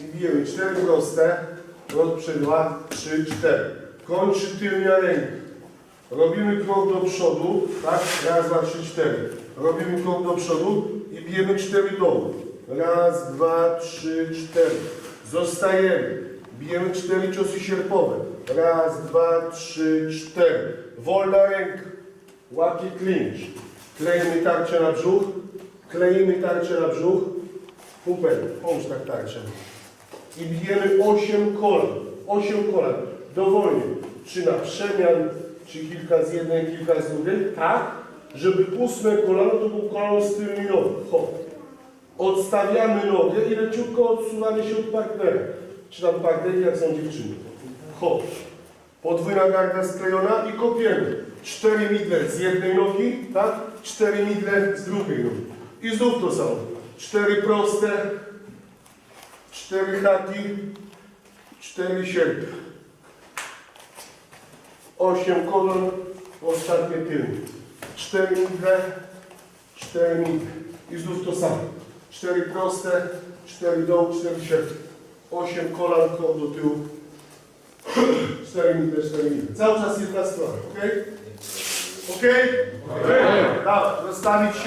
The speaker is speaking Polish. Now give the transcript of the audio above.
I bijemy cztery proste. Rozprzed dwa, trzy, cztery. Kończy tylnia ręki. Robimy krok do przodu, tak? Raz, dwa, trzy, cztery. Robimy krok do przodu i bijemy cztery dołu. Raz, dwa, trzy, cztery. Zostajemy. Bijemy cztery ciosy sierpowe. Raz, dwa, trzy, cztery. Wolna ręka. Łapie clinch. Kleimy tarczę na brzuch. Kleimy tarczę na brzuch. Pupel, połóż tak tarczę. I bijemy 8 kolan. 8 kolan. Dowolnie. Czy na przemian, czy kilka z jednej, kilka z drugiej. Tak, żeby ósme kolano to był kolano z tylnej nogi. Hop. Odstawiamy nogę i leciutko odsuwamy się od partnera. Czy tam partnerki, jak są dziewczyny. Hop. Podwójna garda sklejona i kopiemy. Cztery midle z jednej nogi, tak? Cztery midle z drugiej nogi. I znów to samo. Cztery proste, cztery haki, cztery sierpy. Osiem kolon, ostatnie tylnie. Cztery midle, cztery midle. I znów to samo. Cztery proste, cztery dołu, cztery sierpy. Osiem kolan, krok do tyłu. Cztery midle, cztery midle. Cały czas jedna strona, ok? Ok? Dobra, rozstawić się.